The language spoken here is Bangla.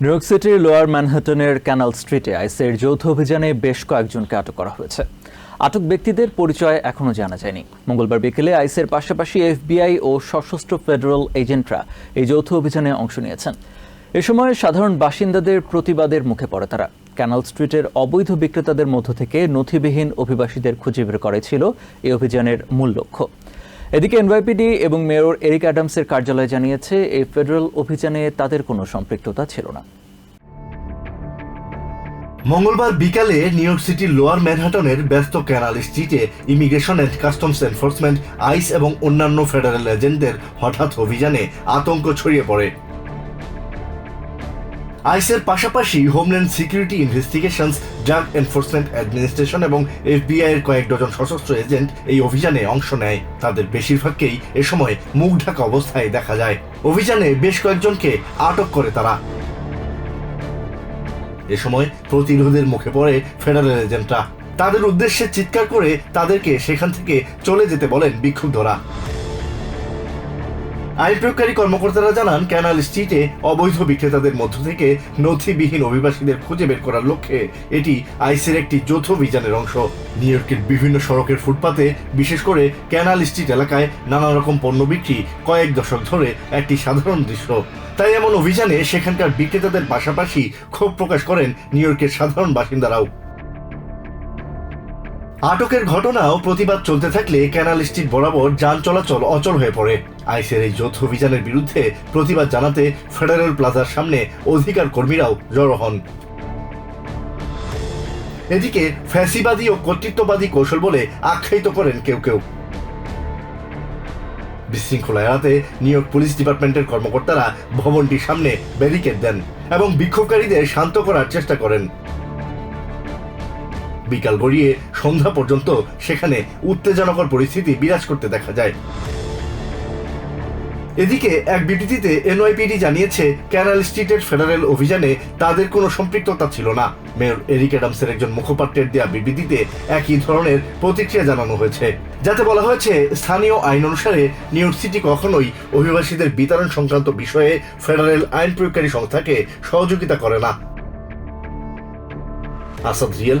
নিউ ইয়র্ক সিটির লোয়ার ম্যানহাটনের ক্যানাল স্ট্রিটে আইসের যৌথ অভিযানে বেশ কয়েকজনকে আটক করা হয়েছে। আটক ব্যক্তিদের পরিচয় এখনও জানা যায়নি। মঙ্গলবার বিকেলে আইসের পাশাপাশি এফবিআই ও সশস্ত্র ফেডারেল এজেন্টরা এই যৌথ অভিযানে অংশ নিয়েছেন। এ সময় সাধারণ বাসিন্দাদের প্রতিবাদের মুখে পড়ে তারা। ক্যানাল স্ট্রিটের অবৈধ বিক্রেতাদের মধ্য থেকে নথিবিহীন অভিবাসীদের খুঁজে বের করাই ছিল এই অভিযানের মূল লক্ষ্য। এদিকে এনওয়াইপিডি এবং মেয়র এরিক অ্যাডামসের কার্যালয় জানিয়েছে, এই ফেডারেল অভিযানে তাদের কোনো সম্পৃক্ততা ছিল না। মঙ্গলবার বিকালে নিউ ইয়র্ক সিটির লোয়ার ম্যানহাটনের ব্যস্ত ক্যানাল স্ট্রিটে immigration and customs enforcement, ICE এবং অন্যান্য ফেডারেল এজেন্টদের হঠাৎ অভিযানে আতঙ্ক ছড়িয়ে পড়ে। আইসের পাশাপাশি homeland security investigations drug enforcement administration এবং এফবিআই এর কয়েক ডজন সশস্ত্র এজেন্ট এই অভিযানে অংশ নেয়। তাদের বেশিরভাগকেই এ সময় মুখ ঢাকা অবস্থায় দেখা যায়। অভিযানে বেশ কয়েকজনকে আটক করে তারা। এ সময় প্রতিরোধের মুখে পড়ে ফেডারেল এজেন্টরা। তাদের উদ্দেশ্যে চিৎকার করে তাদেরকে সেখান থেকে চলে যেতে বলেন বিক্ষুব্ধরা। আইন প্রয়োগকারী কর্মকর্তারা জানান ক্যানাল স্ট্রিটে অবৈধ বিক্রেতাদের মধ্য থেকে নথিবিহীন অভিবাসীদের খুঁজে বের করার লক্ষ্যে এটি আইসের একটি যৌথ অভিযানের অংশ। নিউ ইয়র্কের বিভিন্ন সড়কের ফুটপাতে, বিশেষ করে ক্যানাল স্ট্রিট এলাকায় নানা রকম পণ্য বিক্রি কয়েক দশক ধরে একটি সাধারণ দৃশ্য। তাই এমন অভিযানে সেখানকার বিক্রেতাদের পাশাপাশি ক্ষোভ প্রকাশ করেন নিউ ইয়র্কের সাধারণ বাসিন্দারাও। আটকের ঘটনাও প্রতিবাদ চলতে থাকলে ক্যানাল স্ট্রিট বরাবর যান চলাচল অচল হয়ে পড়ে। আইসের এই যৌথ অভিযানের বিরুদ্ধে প্রতিবাদ জানাতে ফেডারেল প্লাজার সামনে অধিকার কর্মীরাও জড়ো হন। এদিকে ফ্যাসিবাদী ও কর্তৃত্ববাদী কৌশল বলে আখ্যায়িত করেন কেউ কেউ। বিশৃঙ্খলা এড়াতে নিউ ইয়র্ক পুলিশ ডিপার্টমেন্টের কর্মকর্তারা ভবনটির সামনে ব্যারিকেড দেন এবং বিক্ষোভকারীদের শান্ত করার চেষ্টা করেন। বিকাল গড়িয়ে সন্ধ্যা পর্যন্ত সেখানে উত্তেজনকর পরিস্থিতি বিরাজ করতে দেখা যায়। এদিকে এক বিবৃতিতে এনওয়াইপিডি জানিয়েছে ক্যানাল স্ট্রিটের ফেডারেল অভিযানে তাদের কোনো সম্পৃক্ততা ছিল না। মেয়র এরিক অ্যাডামসের একজন মুখপাত্রের দেওয়া বিবৃতিতে একই ধরনের প্রতিক্রিয়া জানানো হয়েছে। যাতে বলা হয়েছে, স্থানীয় আইন অনুসারে নিউ সিটি কখনোই অভিবাসীদের বিতরণ সংক্রান্ত বিষয়ে ফেডারেল আইন প্রয়োগকারী সংস্থাকে সহযোগিতা করে না। Asad real